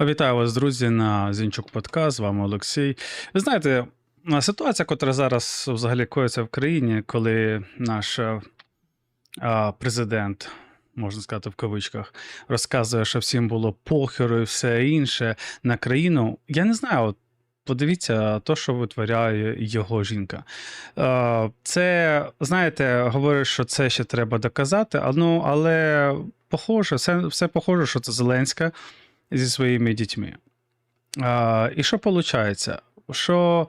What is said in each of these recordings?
Вітаю вас, друзі, на Зінчук Подкаст. З вами Олексій. Ви знаєте, ситуація, яка зараз взагалі коїться в країні, коли наш е, а, президент, можна сказати, в кавичках, розказує, що всім було похеру і все інше на країну. Я не знаю, от подивіться то, що витворяє його жінка. Е, Це, знаєте, говорить, що це ще треба доказати, а, ну, але похоже, все, все похоже, що це Зеленська зі своїми дітьми. А, і що виходить? Що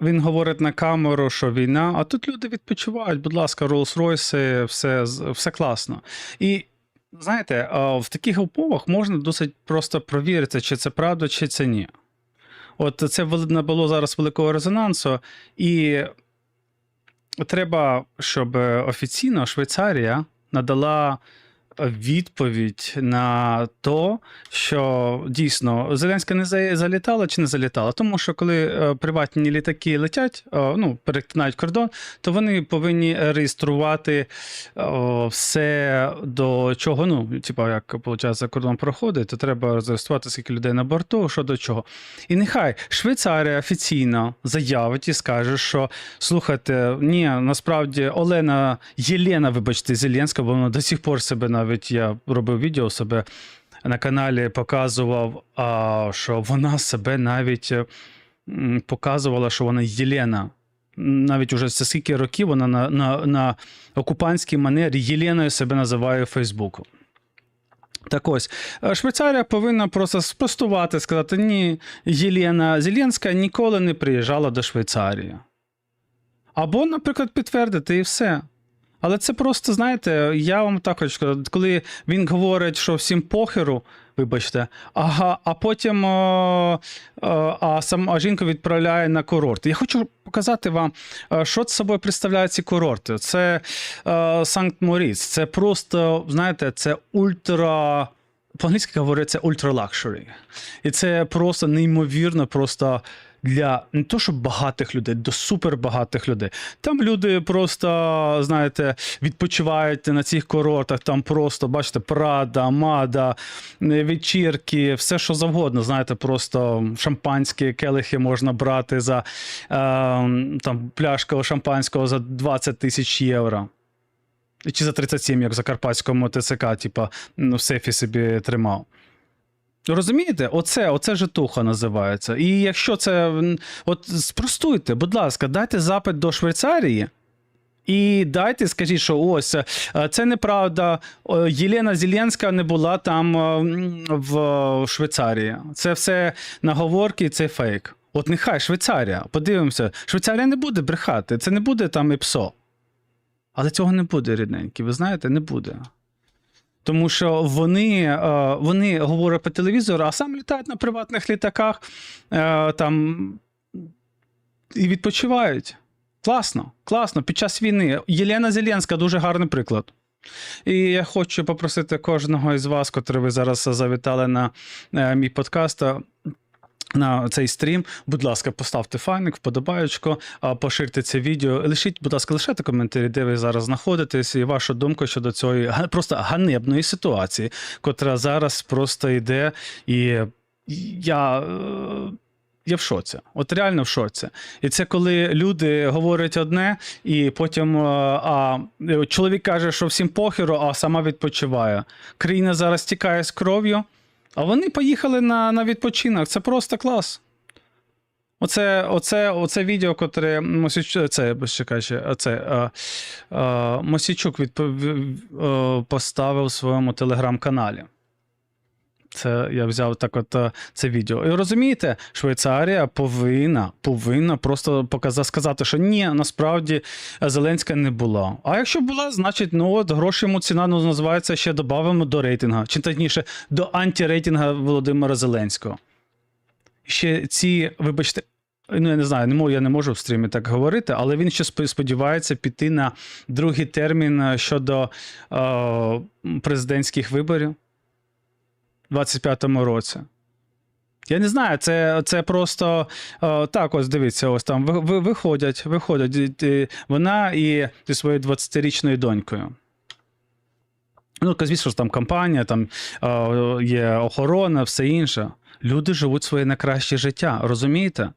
він говорить на камеру, що війна, а тут люди відпочивають, будь ласка, Rolls-Royce, все, все класно. І знаєте, в таких умовах можна досить просто провірити, чи це правда, чи це ні. От це набуло зараз великого резонансу, і треба, щоб офіційно Швейцарія надала відповідь на то, що дійсно Зеленська не залітала чи не залітала. Тому що коли е, приватні літаки летять, е, ну, перетинають кордон, то вони повинні реєструвати е, все до чого. Ну, типа, як виходить, кордон проходить, то треба зареєструвати скільки людей на борту, що до чого. І нехай Швейцарія офіційно заявить і скаже, що слухайте, ні, насправді Олена Єлена, вибачте, Зеленська, бо вона до сих пор себе навіть я робив відео себе на каналі, показував, що вона себе навіть показувала, що вона Єлена. Навіть уже це скільки років вона на, на, на окупантській манері Єленою себе називає Фейсбуку. Так ось, е, Швейцарія повинна просто спростувати, сказати: ні, Єлена Зеленська ніколи не приїжджала до Швейцарії. Або, наприклад, підтвердити і все. Але це просто, знаєте, я вам так хочу сказати, коли він говорить, що всім похеру, вибачте, ага, а потім о, о, а сам а жінку відправляє на курорт. Я хочу показати вам, е, що це собою представляють ці курорти. Це е, Санкт Моріц, це просто, знаєте, це ультра. По-англійськи говориться ультра лакшері. І це просто неймовірно, просто для не то, що багатих людей, до супербагатих людей. Там люди просто, знаєте, відпочивають на цих курортах, там просто, бачите, Прада, Мада, вечірки, все що завгодно. Знаєте, просто шампанські келихи можна брати за е, там, пляшку шампанського за 20 тисяч євро. Чи за 37, як в Закарпатському ТЦК, типа, ну, в сейфі собі тримав. Розумієте, оце, оце житуха називається. І якщо це. От спростуйте, будь ласка, дайте запит до Швейцарії. І дайте, скажіть, що ось е, це неправда. Єлена Зеленська не була там е, в Швейцарії. Це все наговорки, це фейк. От нехай Швейцарія, подивимося, Швейцарія не буде брехати, це не буде там ІПСО. Але цього не буде, рідненькі, ви знаєте, не буде. Тому що вони, е, вони говорять по телевізору, а сам літають на приватних літаках е, там і відпочивають. Класно, класно. Під час війни. Єлена Зеленська дуже гарний приклад. І я хочу попросити кожного із вас, котрий ви зараз завітали на е, мій подкаст. На цей стрім, будь ласка, поставте файник, вподобаючку, а, поширте це відео. Лишіть, будь ласка, лишайте коментарі, де ви зараз знаходитесь, і вашу думку щодо цієї просто ганебної ситуації, котра зараз просто йде. І я, е, я в шоці. От реально в шоці. І це коли люди говорять одне, і потім е, а, е, чоловік каже, що всім похеру, а сама відпочиває. Країна зараз тікає з кров'ю. А вони поїхали на, на відпочинок. Це просто клас. Оце, оце, оце відео, котре Мосічук, це, чекай ще, оце, е, е, Мосічук відпов... е, поставив у своєму телеграм-каналі. Це я взяв так от е, це відео. І розумієте, Швейцарія повинна, повинна просто показати, сказати, що ні, насправді е, Зеленська не була. А якщо була, значить, ну от гроші йому ціна ну, називається ще додамо до рейтингу, чи точніше, до антирейтинга Володимира Зеленського. Ще ці, вибачте, ну я не знаю, не можу, я не можу в стрімі так говорити, але він ще сподівається піти на другий термін е, щодо е, президентських виборів 25-му році. Я не знаю, це, це просто е, так, ось дивіться, ось там ви, ви, виходять, виходять і- вона і зі своєю 20-річною донькою. Ну, звісно там компанія, там е, є охорона, все інше. Люди живуть своє найкраще життя, розумієте?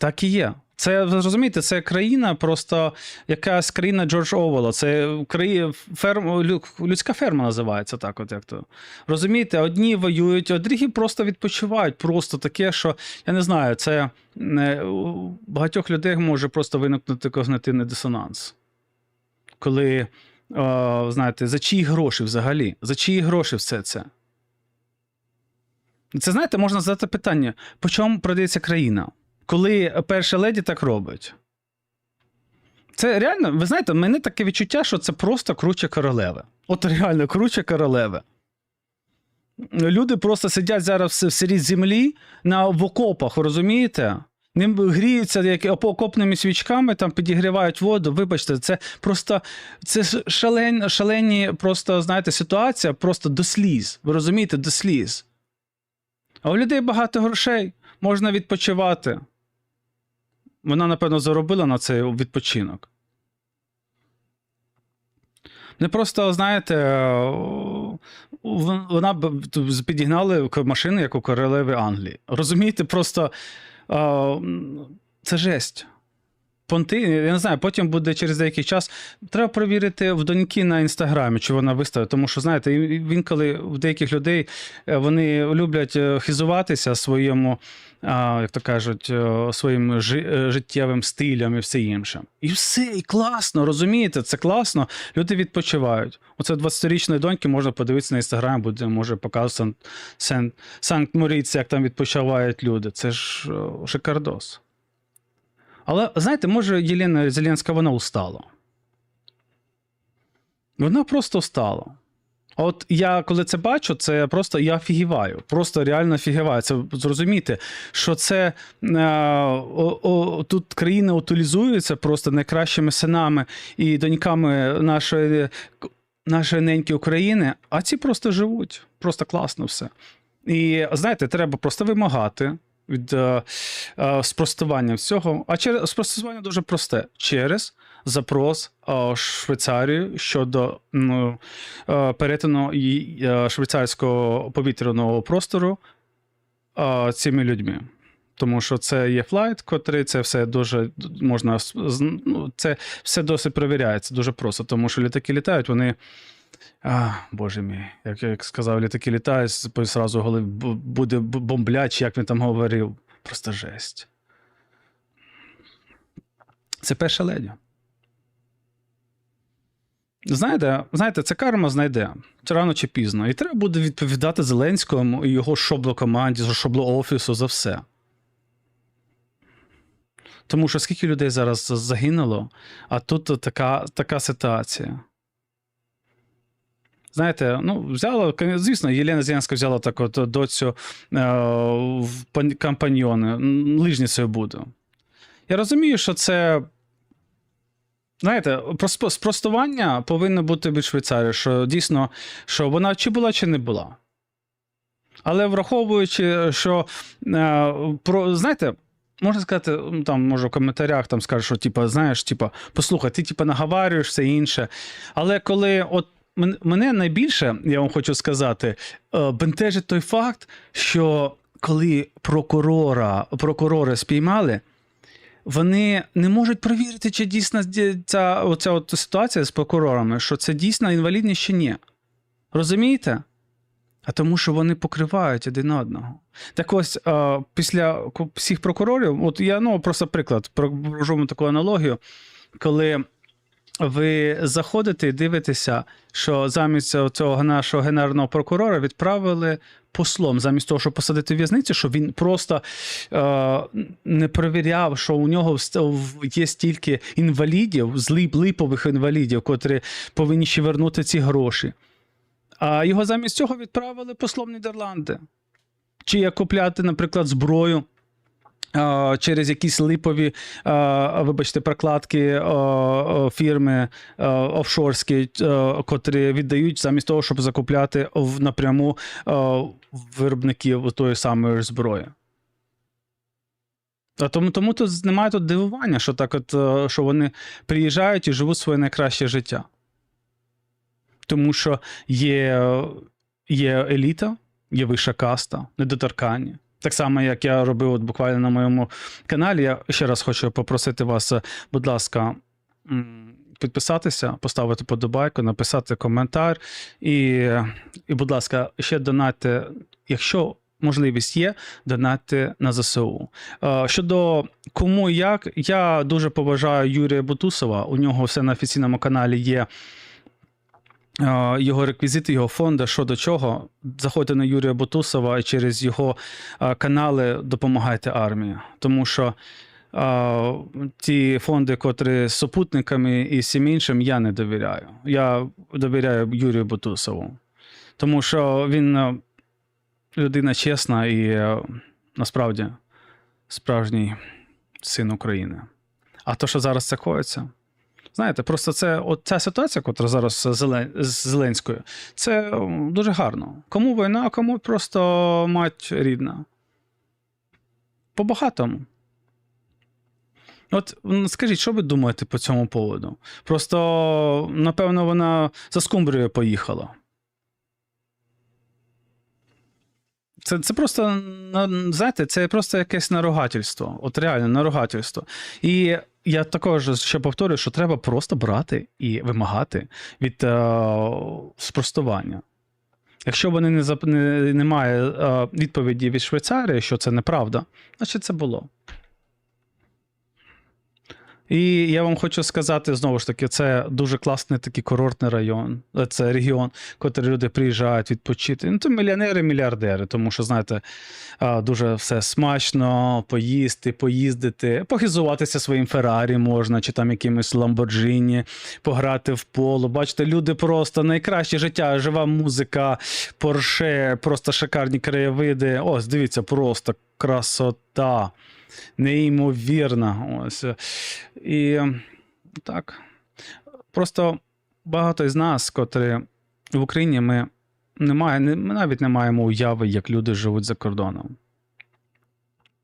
Так і є. Це розумієте, це країна, просто якась країна Джордж Овела. Це країна, ферм, людська ферма називається так, от як то. Розумієте, одні воюють, а другі просто відпочивають. Просто таке, що я не знаю, це е, у багатьох людей може просто виникнути когнитивний дисонанс. Коли, е, знаєте, за чиї гроші взагалі? За чиї гроші все це? Це знаєте, можна задати питання: по чому продається країна? Коли перша леді так робить. Це реально, ви знаєте, в мене таке відчуття, що це просто круче королеви. От реально круче королеви. Люди просто сидять зараз в сирій землі на в окопах, розумієте? Ним гріються як окопними свічками, там підігрівають воду. Вибачте, це просто це ж шалень, шалені, просто, знаєте, ситуація просто до сліз. Ви розумієте, до сліз. А у людей багато грошей, можна відпочивати. Вона, напевно, заробила на цей відпочинок. Не просто, знаєте, е, вона б підігнали машини, як у королеви Англії. Розумієте, просто е, це жесть. Понти, я не знаю, потім буде через деякий час. Треба перевірити в доньки на інстаграмі, чи вона виставить. Тому що, знаєте, і- він коли в деяких людей е, вони люблять е, хизуватися своєму, як то кажуть, е, своїм життєвим стилем і все інше. І все, і класно, розумієте, це класно. Люди відпочивають. Оце 20-річної доньки можна подивитися на інстаграм, буде може показувати Сан- Санкт-Моріці, як там відпочивають люди. Це ж шикардос. Але знаєте, може, Єлена Зеленська вона устала. Вона просто устала. От я коли це бачу, це просто я офігіваю. Просто реально офігіваю. Це зрозуміти, що це е, о, о, тут країна утилізується просто найкращими синами і доньками нашої, нашої неньки України, а ці просто живуть. Просто класно все. І знаєте, треба просто вимагати від е, е, спростування всього. А через спростування дуже просте через запрос е, в Швейцарію щодо ну, е, перетину е, швейцарського повітряного простору е, цими людьми. Тому що це є флайт, котрий це все дуже можна ну, це все досить перевіряється дуже просто, тому що літаки літають, вони. А, Боже мій, як я сказав, літаки літають, зразу голи буде б- бомблять, чи як він там говорив. Просто жесть. Це перша леді. Знаєте, знаєте, це карма знайде чи рано чи пізно. І треба буде відповідати Зеленському і його шобло-команді, шобло-офісу за все. Тому що скільки людей зараз загинуло, а тут така, така ситуація. Знаєте, ну, взяла, звісно, Єлена Зеленська взяла так от доцю е, в компаньйони, лижницею буде. Я розумію, що це. Знаєте, спростування повинно бути від Швейцарії, що дійсно, що вона чи була, чи не була. Але враховуючи, що е, про, знаєте, можна сказати, там, може, в коментарях там скажуть, що, типу, знаєш, типу, послухай, ти типу, наговарюєш все інше. Але коли от мене найбільше, я вам хочу сказати, е, бентежить той факт, що коли прокурора, прокурори спіймали, вони не можуть перевірити, чи дійсно ця, оця от ситуація з прокурорами, що це дійсно інвалідність чи ні. Розумієте? А тому, що вони покривають один одного. Так ось, е, після всіх прокурорів, от я ну, просто приклад, провожу таку аналогію, коли ви заходите і дивитеся, що замість цього нашого генерального прокурора відправили послом, замість того, щоб посадити в в'язницю, щоб він просто е, не перевіряв, що у нього є стільки інвалідів, злип, липових інвалідів, котрі повинні ще вернути ці гроші. А його замість цього відправили послом Нідерланди. Чи як купляти, наприклад, зброю через якісь липові, вибачте, прокладки фірми офшорські, котрі віддають замість того, щоб закупляти напряму виробників тої самої зброї. А тому, тому тут немає тут дивування, що так от, що вони приїжджають і живуть своє найкраще життя. Тому що є, є еліта, є вища каста, недоторканні. Так само, як я робив от буквально на моєму каналі. Я ще раз хочу попросити вас, е, будь ласка, підписатися, поставити подобайку, написати коментар. І, і будь ласка, ще донатьте, якщо можливість є, донатьте на ЗСУ. Е, Щодо кому і як, я дуже поважаю Юрія Бутусова. У нього все на офіційному каналі є. Його реквізити, його фонди, що до чого. Заходьте на Юрія Бутусова і через його канали допомагайте армії. Тому що е, ті фонди, котрі з супутниками і всім іншим, я не довіряю. Я довіряю Юрію Бутусову. Тому що він людина чесна і насправді справжній син України. А то, що зараз це коїться, знаєте, просто це от ця ситуація, яка зараз з Зеленською, це дуже гарно. Кому війна, а кому просто мать рідна. По-багатому. От скажіть, що ви думаєте по цьому поводу? Просто, напевно, вона за скумбрією поїхала. Це, це просто, знаєте, це просто якесь наругательство. От реально наругательство. І я також ще повторюю, що треба просто брати і вимагати від е, спростування. Якщо вони не, не, немає е, відповіді від Швейцарії, що це неправда, значить це було. І я вам хочу сказати знову ж таки, це дуже класний такий курортний район. е, Це регіон, котрий люди приїжджають відпочити. Ну, то мільйонери, мільярдери, тому що, знаєте, дуже все смачно, поїсти, поїздити, похизуватися своїм Феррарі можна, чи там якимось Ламборджині, пограти в поло. Бачите, люди просто найкраще життя, жива музика, Порше, просто шикарні краєвиди. Ось, дивіться, просто красота. Неймовірна. Ось. І ем, так. Просто багато із нас, котрі в Україні ми, немає, ми навіть не маємо уяви, як люди живуть за кордоном.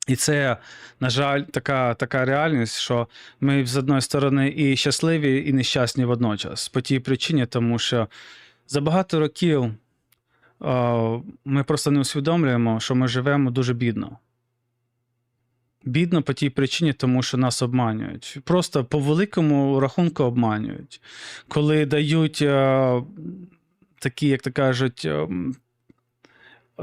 І це, на жаль, така, така реальність, що ми з одної сторони і щасливі, і нещасні водночас. По тій причині, тому що за багато років е, ми просто не усвідомлюємо, що ми живемо дуже бідно. Бідно по тій причині, тому що нас обманюють. Просто по великому рахунку обманюють. Коли дають е, такі, як то кажуть, е,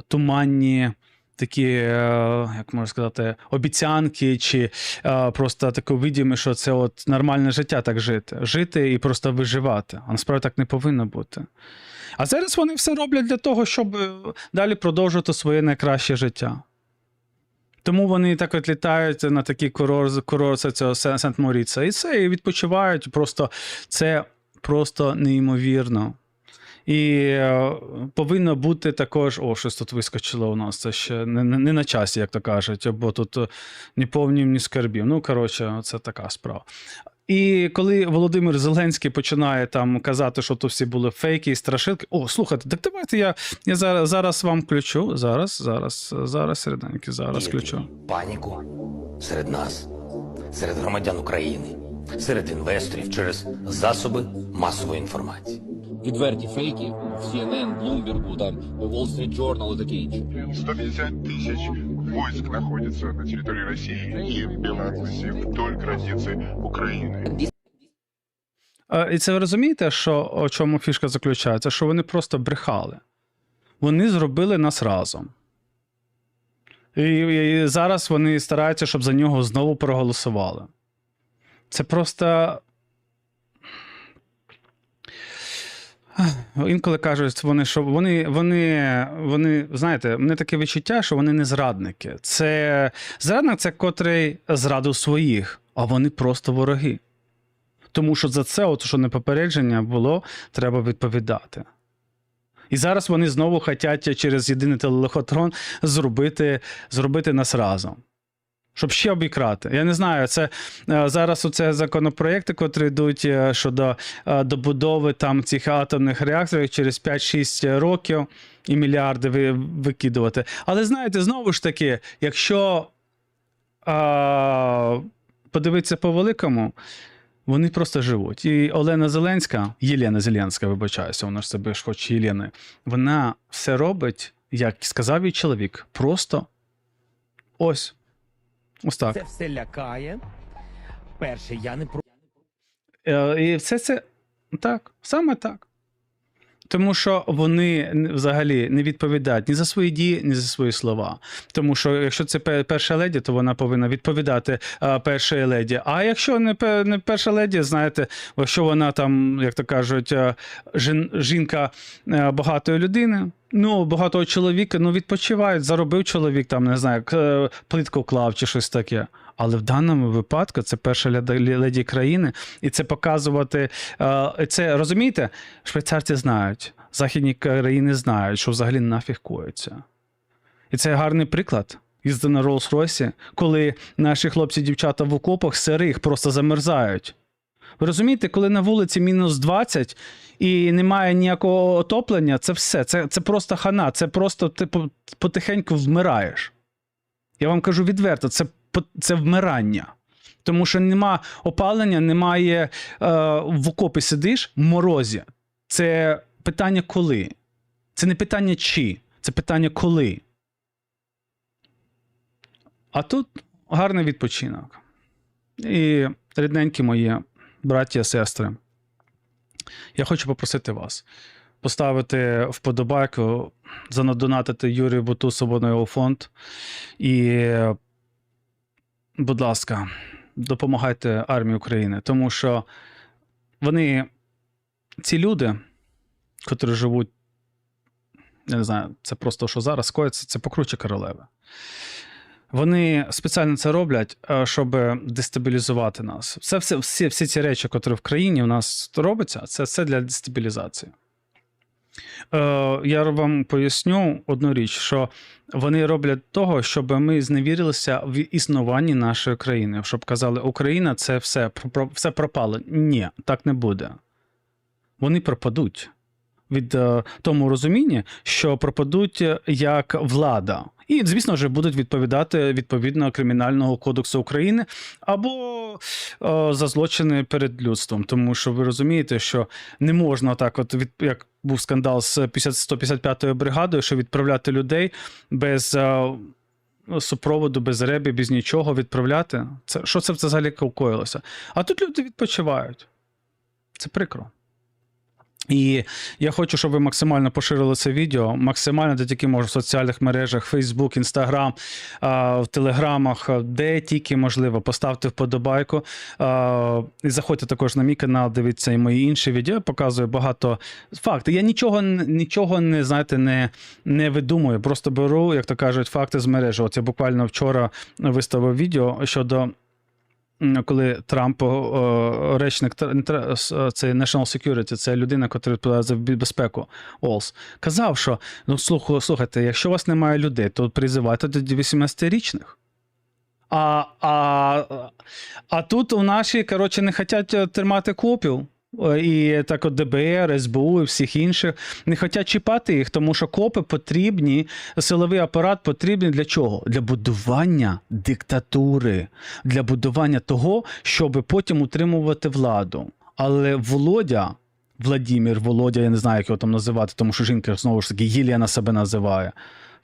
туманні. Такі, е, як можна сказати, обіцянки, чи е, просто таке видіме, що це от нормальне життя так жити. Жити і просто виживати. А насправді так не повинно бути. А зараз вони все роблять для того, щоб е, далі продовжувати своє найкраще життя. Тому вони так от літають на такі курорти, курорти цього Сен- Сент-Моріца. І це і відпочивають. Просто це просто неймовірно. І е, повинно бути також. О, щось тут вискочило у нас. Це ще не, не, не на часі, як то кажуть, бо тут е, ні повнів, ні скарбів. Ну, коротше, це така справа. І коли Володимир Зеленський починає там казати, що то всі були фейки і страшилки. О, слухайте, так давайте я, я зараз, зараз вам включу. Зараз, зараз, зараз, середеньки, зараз включу. Паніку серед нас, серед громадян України, серед інвесторів через засоби масової інформації. відверті фейки в CNN, Bloomberg, там Wall Street Journal і таке інше. 150 тысяч войск находится на территории России и Беларуси вдоль границы Украины. Е, І це ви розумієте, що у чому фішка заключається? Що вони просто брехали. Вони зробили нас разом. І, і зараз вони стараються, щоб за нього знову проголосували. Це просто. Інколи кажуть, вони, що вони, вони, вони, знаєте, мене таке відчуття, що вони не зрадники. Це зрадник це котрий зрадив своїх, а вони просто вороги. Тому що за це, от, що не попередження було, треба відповідати. І зараз вони знову хочуть через єдиний телелохотрон зробити, зробити нас разом. Щоб ще обікрати. Я не знаю, це е, зараз оце законопроекти, котрі йдуть е, щодо е, добудови там цих атомних реакторів через 5-6 років і мільярди викидувати. Але знаєте, знову ж таки, якщо е, подивитися по великому, Вони просто живуть. І Олена Зеленська, Єлена Зеленська, вибачаюся, вона ж себе ж хоче Єлени, вона все робить, як сказав їй чоловік, просто ось. Ось так. Це все лякає. Перше, я не про Е, І все це так, саме так. Тому що вони взагалі не відповідають ні за свої дії, ні за свої слова. Тому що якщо це перша леді, то вона повинна відповідати е, першій леді. А якщо не, не перша леді, знаєте, якщо вона там, як то кажуть, е, жін, жінка багатої людини. Ну, багатого чоловіка, ну відпочивають, заробив чоловік, там, не знаю, е, плитку вклав чи щось таке. Але в даному випадку це перша леді країни, і це показувати. е, Це розумієте? Швейцарці знають, західні країни знають, що взагалі нафіг коїться. І це гарний приклад. Їзди на Rolls-Royce, коли наші хлопці дівчата в окопах сирих просто замерзають. Ви розумієте, коли на вулиці мінус 20 і немає ніякого отоплення, це все. Це, це просто хана, це просто ти потихеньку вмираєш. Я вам кажу відверто, це, це вмирання. Тому що нема опалення, немає е, в окопі сидиш в морозі. Це питання коли. Це не питання чи, це питання коли. А тут гарний відпочинок. І рідненькі мої браття, сестри. Я хочу попросити вас поставити вподобайку, занадонатити Юрію Бутусову на його фонд. І, будь ласка, допомагайте армії України, тому що вони, ці люди, котрі живуть, я не знаю, це просто що зараз коїться, це покруче королеви. Вони спеціально це роблять, е, щоб дестабілізувати нас. Це все, всі, всі ці речі, які в країні у нас робиться, це все для дестабілізації. Е, я вам поясню одну річ, що вони роблять того, щоб ми зневірилися в існуванні нашої країни, щоб казали, Україна це все, про- все пропало. Ні, так не буде. Вони пропадуть від е, тому розуміння, що пропадуть як влада. І, звісно ж, будуть відповідати відповідно Кримінального кодексу України або е, за злочини перед людством. Тому що ви розумієте, що не можна так, от від як був скандал з 50, 155-ю бригадою, що відправляти людей без. е, Супроводу без ребі, без нічого відправляти. Це що це взагалі коїлося? А тут люди відпочивають. Це прикро. І я хочу, щоб ви максимально поширили це відео, максимально де тільки можна в соціальних мережах, Facebook, Instagram, в телеграмах, де тільки можливо, поставте вподобайку. І заходьте також на мій канал, дивіться і мої інші відео. Я показую багато фактів. Я нічого, нічого не знаєте, не, не видумую. Просто беру, як то кажуть, факти з мережі. От я буквально вчора виставив відео щодо. Коли Трамп, речник Тр- не Тр- с- е, це National Security, це людина, яка відповідає за безпеку ОЛС, казав, що ну слухай, слухайте, якщо у вас немає людей, то призивайте до 18-річних. А, а, а тут у наші, коротше, не хочуть тримати копів. І так от ДБР, СБУ і всіх інших не хочуть чіпати їх, тому що копи потрібні, силовий апарат потрібний для чого? Для будування диктатури, для будування того, щоб потім утримувати владу. Але Володя, Владімір, Володя, я не знаю, як його там називати, тому що жінка знову ж таки Єлена себе називає.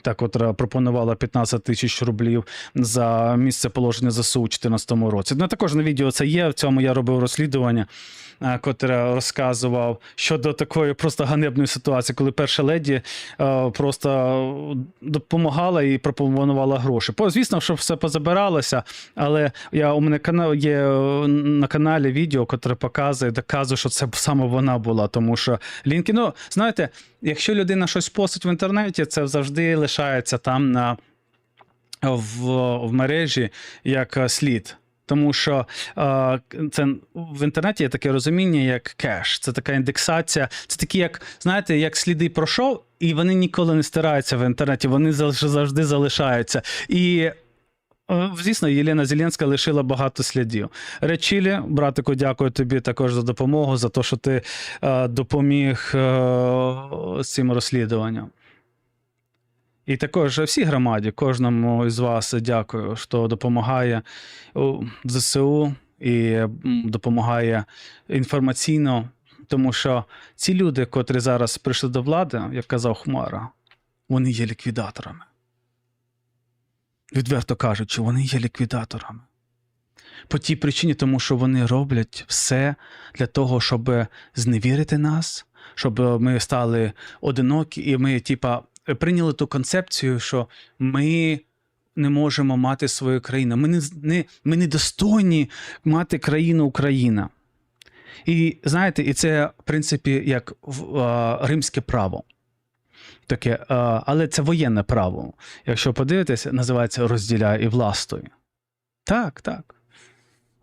Та, котра пропонувала 15 тисяч рублів за місце положення ЗСУ у 2014 році. Ну, також на відео це є. В цьому я робив розслідування, е, котре розказував щодо такої просто ганебної ситуації, коли перша леді е, просто допомагала і пропонувала гроші. Звісно, що все позабиралося, але я у мене канал є е, на каналі відео, котре показує, доказує, що це саме вона була. Тому що лінки, ну знаєте, якщо людина щось постить в інтернеті, це завжди лишається там на в, в мережі як е, слід. Тому що е, це в інтернеті є таке розуміння, як кеш. Це така індексація. Це такі, як знаєте, як сліди пройшов, і вони ніколи не стираються в інтернеті, вони завжди, залишаються. І е, Звісно, Єлена Зеленська лишила багато слідів. Речілі, братику, дякую тобі також за допомогу, за те, що ти е, допоміг з цим розслідуванням. І також всій громаді, кожному із вас дякую, що допомагає ЗСУ, і допомагає інформаційно, тому що ці люди, котрі зараз прийшли до влади, як казав Хмара, вони є ліквідаторами. Відверто кажучи, вони є ліквідаторами. По тій причині, тому що вони роблять все для того, щоб зневірити нас, щоб ми стали одинокі, і ми, типа, прийняли ту концепцію, що ми не можемо мати свою країну. Ми не, не, ми не достойні мати країну Україна. І знаєте, і це, в принципі, як е, римське право. Таке, е, але це воєнне право. Якщо подивитися, називається розділяй і властвуй. Так, так.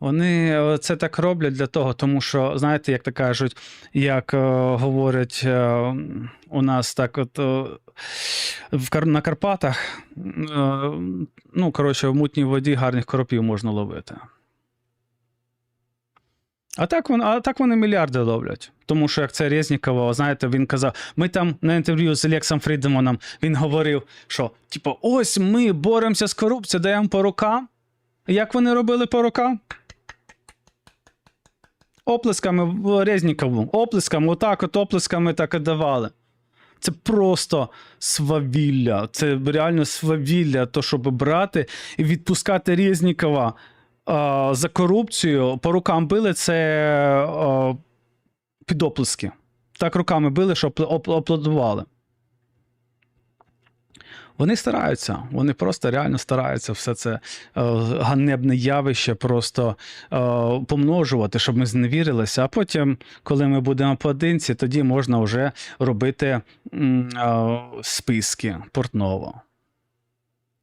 Вони е, це так роблять для того, тому що, знаєте, як то кажуть, як е, говорять е, у нас так, от е, в на Карпатах, е, ну, коротше, в мутній воді гарних коропів можна ловити. А так, а так вони мільярди ловлять. Тому що як це Резнікова, знаєте, він казав, ми там на інтерв'ю з Олексом Фрідеманом, він говорив, що типу, ось ми боремося з корупцією, даємо по рукам. Як вони робили по рукам? Оплесками Резнікову. Оплесками, отак от оплесками так і давали. Це просто свавілля. Це реально свавілля, то, щоб брати і відпускати Резнікова а, за корупцію. По рукам били це а, під оплески. Так руками били, що оплодували. Вони стараються, вони просто реально стараються все це е, ганебне явище просто е, помножувати, щоб ми зневірилися. А потім, коли ми будемо поодинці, тоді можна вже робити е, списки Портново.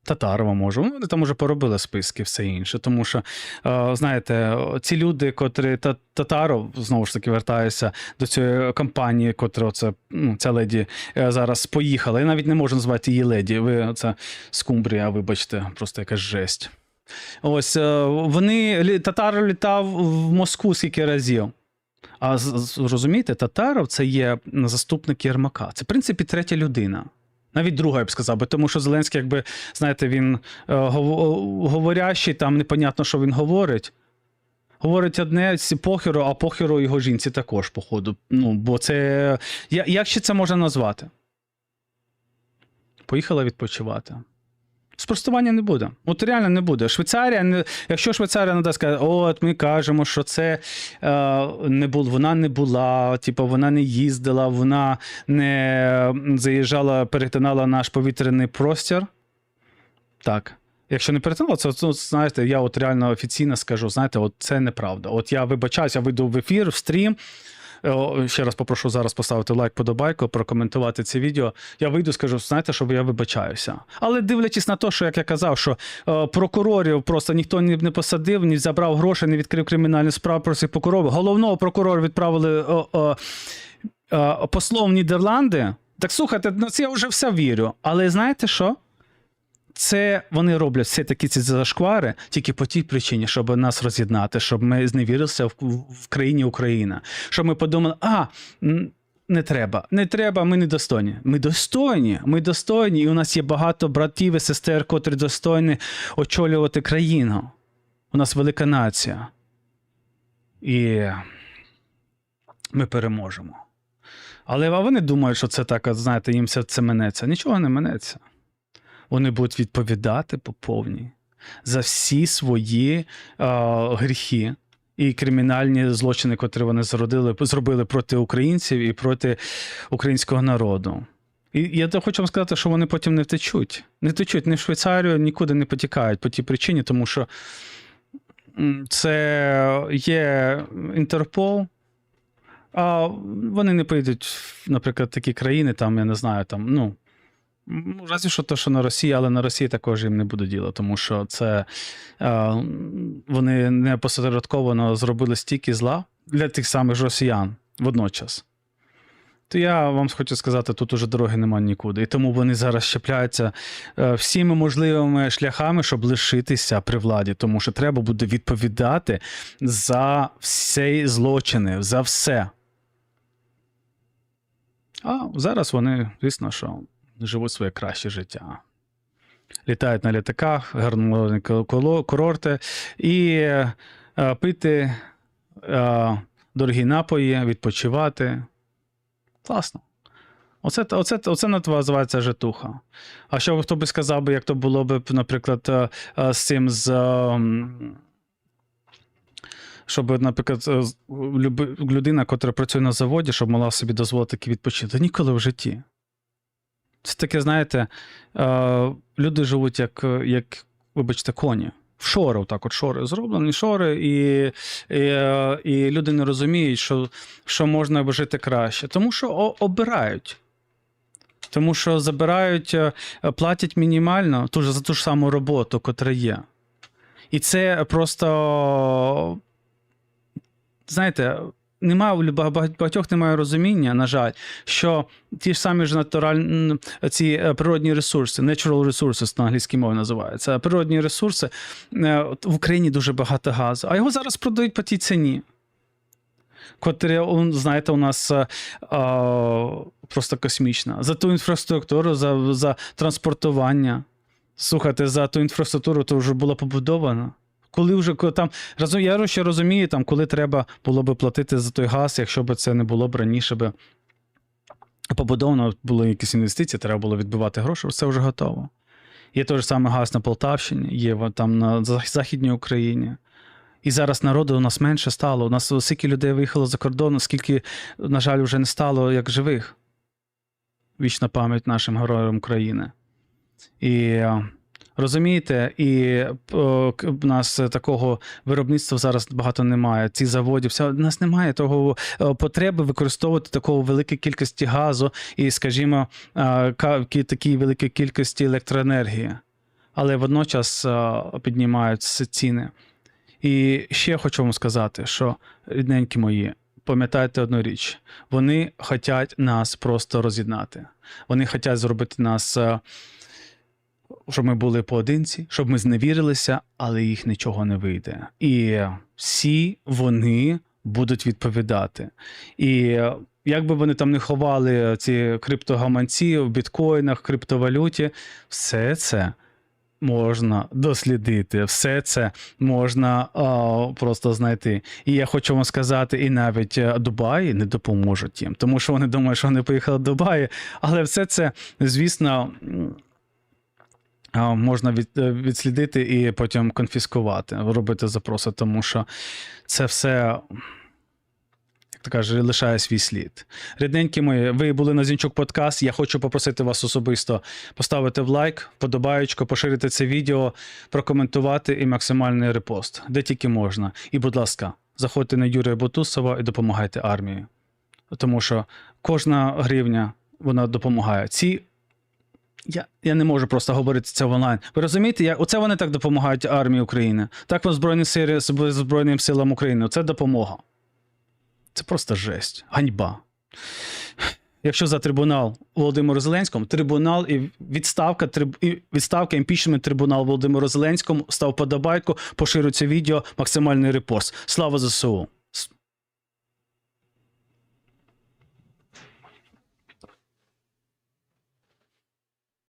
Татарова може. Ну, вони там уже поробили списки, все інше. Тому що, е, знаєте, ці люди, котрі та, Татаров, знову ж таки, вертаюся до цієї компанії, котра оце, ну, ця леді е, зараз поїхала. Я навіть не можу назвати її леді. Ви це скумбрія, вибачте, просто якась жесть. Ось е, вони татар літав в Москву скільки разів. А розумієте, Татаров це є заступник Єрмака. Це, в принципі, третя людина. Навіть друга, я б сказав, тому що Зеленський, якби, знаєте, він е, гов- говорящий, там непонятно, що він говорить. Говорить одне з похеру, а похеру його жінці також, походу. Ну, бо це. Як ще це можна назвати? Поїхала відпочивати. Спростування не буде. От реально не буде. Швейцарія, не, якщо Швейцарія не дасть сказати, от ми кажемо, що це е, не бул, вона не була, типу, вона не їздила, вона не заїжджала, перетинала наш повітряний простір. Так. Якщо не перетинала, це, це знаєте, я от реально офіційно скажу, знаєте, от це неправда. От я вибачаюся, я вийду в ефір, в стрім. О, Ще раз попрошу зараз поставити лайк, подобайку, прокоментувати це відео. Я вийду, скажу, знаєте, що я вибачаюся. Але дивлячись на те, що як я казав, що е, прокурорів просто ніхто не, посадив, не забрав гроші, не відкрив кримінальну справу про цих прокурорів. Головного прокурора відправили о, о, е, послом Нідерланди. Так слухайте, на це я вже все вірю. Але знаєте що? Це вони роблять все такі ці зашквари тільки по тій причині, щоб нас роз'єднати, щоб ми зневірилися в, в країні Україна. Щоб ми подумали, а не треба, не треба, ми не достойні. Ми достойні, ми достойні, і у нас є багато братів і сестер, котрі достойні очолювати країну. У нас велика нація. І ми переможемо. Але вони думають, що це так, знаєте, їм все це минеться. Нічого не минеться вони будуть відповідати по повній за всі свої е, гріхи і кримінальні злочини, котрі вони зродили, зробили проти українців і проти українського народу. І я хочу вам сказати, що вони потім не втечуть. Не втечуть ні в Швейцарію, нікуди не потікають по тій причині, тому що це є Інтерпол. А вони не поїдуть, наприклад, такі країни, там, я не знаю, там, ну. Ну, Разві що то, що на Росії, але на Росії також їм не буде діла, тому що це е, вони не посередковано зробили стільки зла для тих самих росіян водночас. То я вам хочу сказати, тут уже дороги немає нікуди. І тому вони зараз щепляються е, всіми можливими шляхами, щоб лишитися при владі, тому що треба буде відповідати за всі злочини, за все. А зараз вони, звісно, що живуть своє краще життя. Літають на літаках, гарні курорти і е, пити е, дорогі напої, відпочивати. Класно. Оце, оце, оце називається житуха. А що хто би сказав як то було б, наприклад, е, з цим з. Щоб, наприклад, людина, яка працює на заводі, щоб могла собі дозволити. Та ніколи в житті. Це таке, знаєте, е, люди живуть як, як вибачте, коні. В шори, отак от шори зроблені шори, і, і, і люди не розуміють, що, що можна жити краще. Тому що обирають. Тому що забирають, е, платять мінімально ту за ту ж саму роботу, котра є. І це просто, знаєте, немає у багатьох немає розуміння, на жаль, що ті ж самі ж натуральні ці е, природні ресурси, natural resources на англійській мові називаються. Природні ресурси е, в Україні дуже багато газу, а його зараз продають по тій ціні. Котрі, знаєте, у нас е, а, просто космічна. За ту інфраструктуру, за, за транспортування. Слухайте, за ту інфраструктуру то вже було побудовано. Коли вже там разом, я ще розумію, там, коли треба було би платити за той газ, якщо б це не було б раніше би побудовано, були якісь інвестиції, треба було відбивати гроші, це вже готово. Є той ж самий газ на Полтавщині, є там на Західній Україні. І зараз народу у нас менше стало. У нас скільки людей виїхало за кордон, скільки, на жаль, вже не стало як живих. Вічна пам'ять нашим героям України. І е, розумієте, і к- в нас такого виробництва зараз багато немає. Ці заводи, все, у нас немає того потреби використовувати такого великої кількості газу і, скажімо, ка- такій великій кількості електроенергії. Але водночас піднімаються ціни. І ще хочу вам сказати, що рідненькі мої, пам'ятайте одну річ: вони хочуть нас просто роз'єднати. Вони хочуть зробити нас, щоб ми були поодинці, щоб ми зневірилися, але їх нічого не вийде. І всі вони будуть відповідати. І як би вони там не ховали ці криптогаманці в біткоїнах, криптовалюті, все це можна дослідити, все це можна а, просто знайти. І я хочу вам сказати, і навіть е, Дубаї не допоможуть їм, тому що вони думають, що вони поїхали до Дубаї, але все це, звісно. Можна від, відслідити і потім конфіскувати, робити запроси, тому що це все, як каже, лишає свій слід. Рідненькі мої, ви були на Зінчук подкаст. Я хочу попросити вас особисто поставити в лайк, подобаючко, поширити це відео, прокоментувати і максимальний репост, де тільки можна. І, будь ласка, заходьте на Юрія Бутусова і допомагайте армії. Тому що кожна гривня вона допомагає. Ці. Я, я не можу просто говорити це в онлайн. Ви розумієте, як оце вони так допомагають армії України. Так в Збройні сили Збройним силам України. Це допомога. Це просто жесть, ганьба. Якщо за трибунал Володимиру Зеленському, трибунал і відставка, триб, і відставка, імпічмент трибунал Володимиру Зеленському, став подобайку, поширюється відео, максимальний репост. Слава ЗСУ!